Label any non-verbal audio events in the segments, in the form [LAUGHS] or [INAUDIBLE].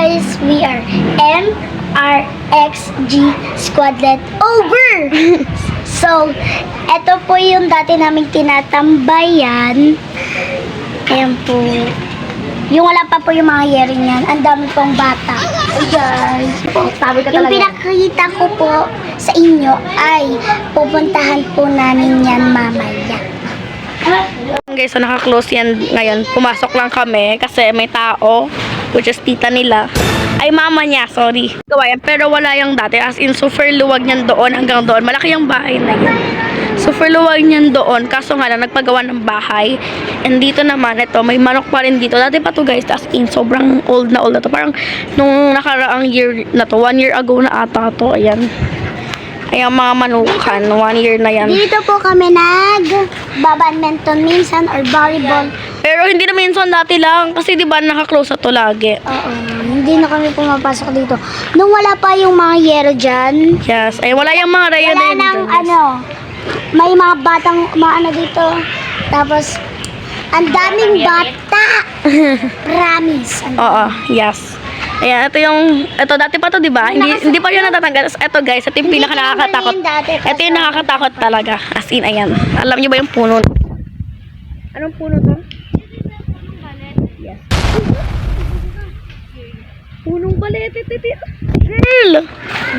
guys, we are MRXG Squadlet over! [LAUGHS] so, eto po yung dati naming tinatambayan. Ayan po. Yung wala pa po yung mga yeri niyan, ang dami pong bata. Ayan. Sabi ka Yung pinakita ko po sa inyo ay pupuntahan po namin yan mamaya. Guys, so naka-close yan ngayon. Pumasok lang kami kasi may tao, which is tita nila. Ay, mama niya, sorry. Gawa yan, pero wala yung dati. As in, super luwag niyan doon hanggang doon. Malaki yung bahay na yun. Super luwag niyan doon. Kaso nga lang, nagpagawa ng bahay. And dito naman, ito, may manok pa rin dito. Dati pa to guys, as in, sobrang old na old na to. Parang nung nakaraang year na to, one year ago na ata to. Ayan. Ayan mga manukan, one year na yan. Dito po kami nag badminton minsan or volleyball. Pero hindi na minsan dati lang kasi 'di ba naka-close na to lagi. Oo, hindi na kami pumapasok dito. Nung wala pa yung mga yero dyan, Yes. Ay wala yung mga raya wala din. nang ano, may mga batang mga ano dito. Tapos, ang daming bata. [LAUGHS] Promise. Oo, yes. Ayan, ito yung, ito dati pa to, di ba? Hindi, hindi pa yun natatanggal. Ito guys, ito yung Hindi pinaka nakakatakot. yun dati, Ito yung nakakatakot talaga. As in, ayan. Alam niyo ba yung puno? Anong puno to? Punong balete, titi. Girl!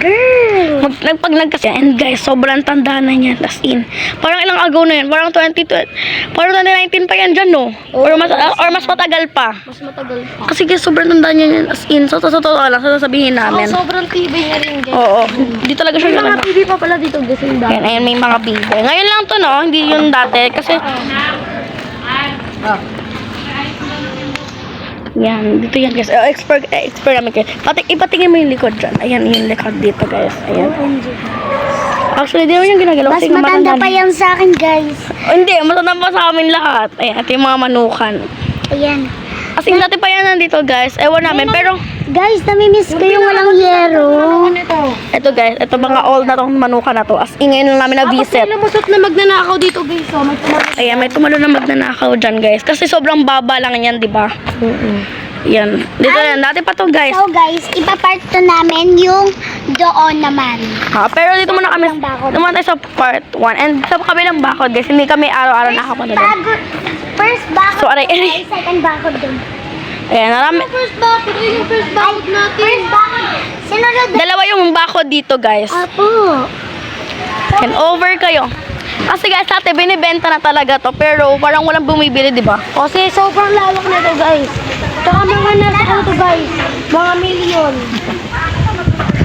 Girl! Mag, nag, pag nagkas and guys, sobrang tanda na niyan. As in, parang ilang agaw na yan. Parang 2020, parang 2019 pa yan dyan, no? Or mas, or mas matagal pa. Mas matagal pa. Kasi guys, sobrang tanda niya yan. As in, so, so, so, so, lang, sasabihin namin. sobrang tibay niya rin, guys. Oo, hindi talaga siya talaga. TV pa pala dito, guys. Yung Ayan, ayan, may mga bibe. Ngayon lang to, no? Hindi yun dati. Kasi, yan, dito yan guys. Oh, expert, eh, expert namin kayo. Pati, ipatingin mo yung likod dyan. Ayan, yung likod dito guys. Ayan. Actually, di naman yung ginagalaw. Mas kasi matanda pa yan sa akin, guys. Oh, hindi, matanda pa sa amin lahat. Ayan, ito yung mga manukan. Ayan. As in, dati pa yan nandito guys. Ewan namin, pero, Guys, namimiss ko yung walang yero. ito guys, ito mga old na tong manukan na to. As in, ngayon lang namin na-visit. lumusot na magnanakaw dito, guys. So, may Ayan, may tumalo na magnanakaw dyan, guys. Kasi sobrang baba lang yan, di ba? Yan. Dito Ay. yan. Dati pa to, guys. So, guys, ipapart to namin yung doon naman. Ha, pero dito muna kami. Kabilang bakod. Naman tayo sa part 1. And sa kabilang bakod, guys. Hindi kami araw-araw nakapunta doon. Bago, first bakod So, aray, aray. guys, second bakod dun. Ayan, narami. First bakod, yung first bakod natin. First bakod. Sinunod. Dalawa yung bakod dito, guys. Apo. And over kayo. Kasi guys, dati binibenta na talaga to. Pero parang walang bumibili, di ba? Kasi sobrang lawak na to, guys. Tsaka mga nasa ano to, guys. Mga milyon.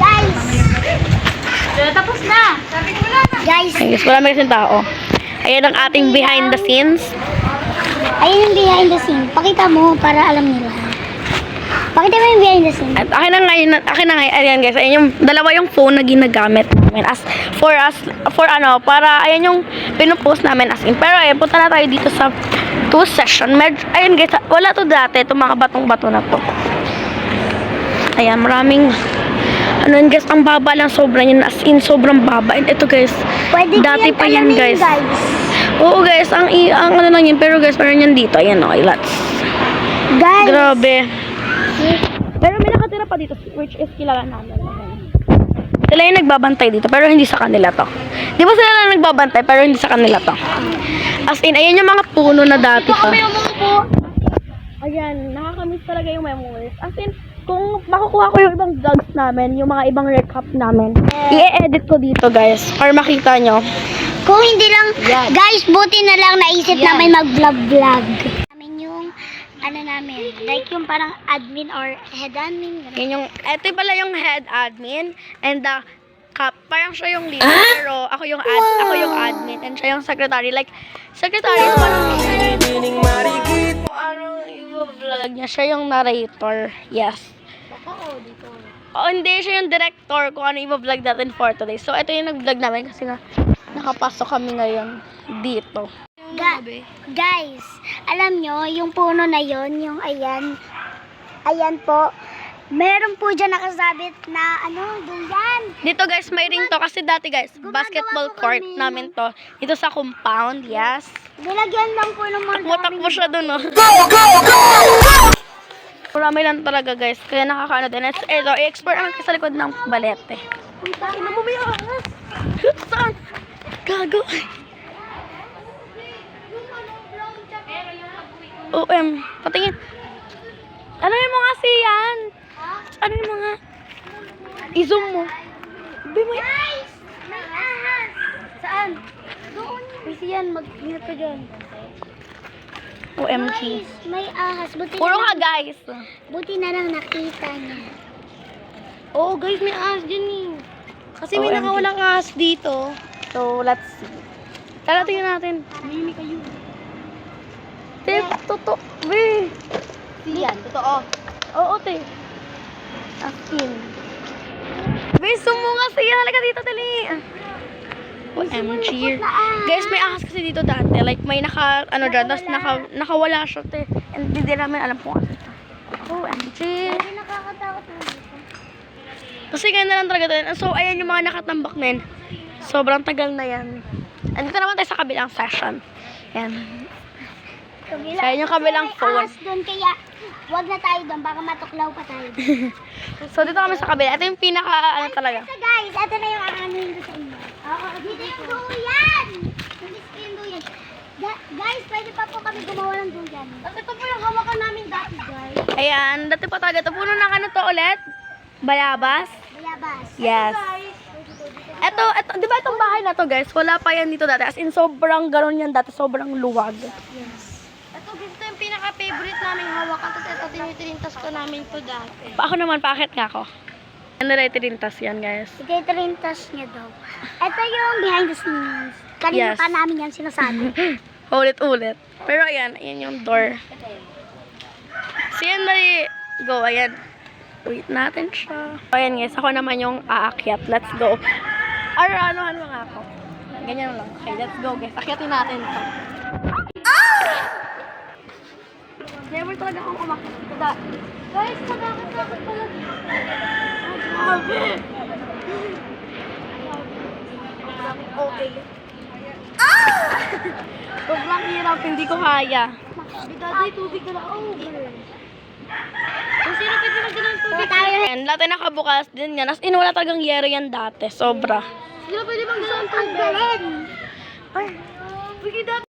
Guys. Tapos na. Sabi ko na. Guys, guys, marami kasing tao. Ayan ang ating behind the scenes. Ayun yung behind the scene. Pakita mo para alam nila. Pakita mo yung behind the scene. At akin na ngayon, akin na ngayon, ayan guys, ayan yung, dalawa yung phone na ginagamit namin as, for us, for ano, para, ayan yung pinupost namin as in. Pero ayan, punta na tayo dito sa two session. Med, ayun guys, wala to dati, itong mga batong-bato na to. Ayan, maraming, ano yun guys, ang baba lang sobra yun, as in, sobrang baba. And ito guys, Pwede dati pa yan alamin, guys. Oo guys, ang, ang ano lang yun, pero guys, meron yan dito, ayan okay, let's. Guys. Grabe. Pero may nakatira pa dito, which is kilala namin. Sila yung nagbabantay dito, pero hindi sa kanila to. Di ba sila lang nagbabantay, pero hindi sa kanila to. As in, ayan yung mga puno na dati pa. Ayan, nakakamiss talaga yung memories. As in, kung makukuha ko yung ibang vlogs namin, yung mga ibang recap namin, i-edit ko dito guys, para makita nyo. Kung hindi lang, guys, buti na lang naisip namin mag-vlog-vlog. Namin yung, ano namin, like yung parang admin or head admin. ganun. Yan yung, eto pala yung head admin, and the cap, parang siya yung leader, pero ako yung ad, ako yung admin, and siya yung secretary. Like, secretary is parang kung ano yung vlog niya, siya yung narrator. Yes. Oh, hindi siya yung director kung ano yung vlog natin for today. So, ito yung nag-vlog namin kasi nga nakapasok kami ngayon dito. Ga- guys, alam nyo, yung puno na yon yung ayan, ayan po, meron po dyan nakasabit na, ano, duyan. Dito guys, may ring to kasi dati guys, Gumagawa basketball po court kami namin to. Dito sa compound, yes. Nilagyan lang po ng mga Takbo-takbo siya dun, oh. Marami lang talaga guys. Kaya nakakaano din. Ito, ito i-export naman kasi sa likod ng balete. Uy, takin na bumaya ahas. [LAUGHS] Saan? Gago. OM. Patingin. Ano yung mga siyan? Ano yung mga... I-zoom mo. Be, may... Guys! May ahas! Saan? Doon. May siyan. Mag-ingat ka dyan. OMG. Guys, may ahas. Buti Puro ka guys. buti na lang nakita niya. Oo guys, may ahas dyan eh. Kasi may OMG. nakawalang ahas dito. So, let's see. Tara, tingnan natin. Mimi kayo. Te, toto. Be. Yan, totoo. Oo, te. As in. Be, sumunga siya. Halika dito, dali. Na ahas. Guys, may ahas kasi dito dati. Like, may naka, ano dyan, tapos naka, nakawala siya, te. And hindi namin alam kung ano. OMG. Hindi nakakatakot na dito. Kasi ganda lang talaga. So, ayan yung mga nakatambak na yun. Sobrang tagal na yan. Andito naman tayo sa kabilang session. Yan. Kabila. Sa yung kabilang phone. doon, kaya wag na tayo doon. Baka matuklaw pa tayo. [LAUGHS] So, dito kami sa kabila. Ito yung pinaka, ano talaga. So guys, ito na yung aanuhin ko sa inyo. Oo, dito yung duyan! Yung. Ga- guys, pwede pa po kami gumawa ng duyan. At ito po yung hawakan namin dati, guys. Ayan, dati pa talaga. Ito puno ng ano to ulit? Bayabas? Bayabas. Yes. Ito, ito, di ba itong bahay na to guys? Wala pa yan dito dati. As in, sobrang ganon yan dati. Sobrang luwag. Ito, gusto yung pinaka-favorite namin hawakan. Tapos ito, tinitirintas ko namin to dati. Pa ako naman, pakit nga ako. Ano na itirintas yan guys? Ititrintas niya daw. Ito yung behind the scenes. Kanina Yes. pa namin yan sinasabi. [LAUGHS] Ulit-ulit. Pero ayan, ayan yung door. So yan. Go, ayan. Wait natin siya. Ayan guys, ako naman yung aakyat. Let's go. Or ano, ano nga ako. Ganyan lang. Okay, let's go guys. Akyatin natin to. Never talaga akong umakyat. Guys, nakakatakot pala dito. Grabe. Okay. Sobrang hirap, hindi ko kaya. Dati, tubig na lang. Oh, Kung sino pwede magdala ng tubig? And dati nakabukas din yan. As in, wala talagang yero yan dati. Sobra. Sino pwede magdala ng Ang tubig? Ay, dati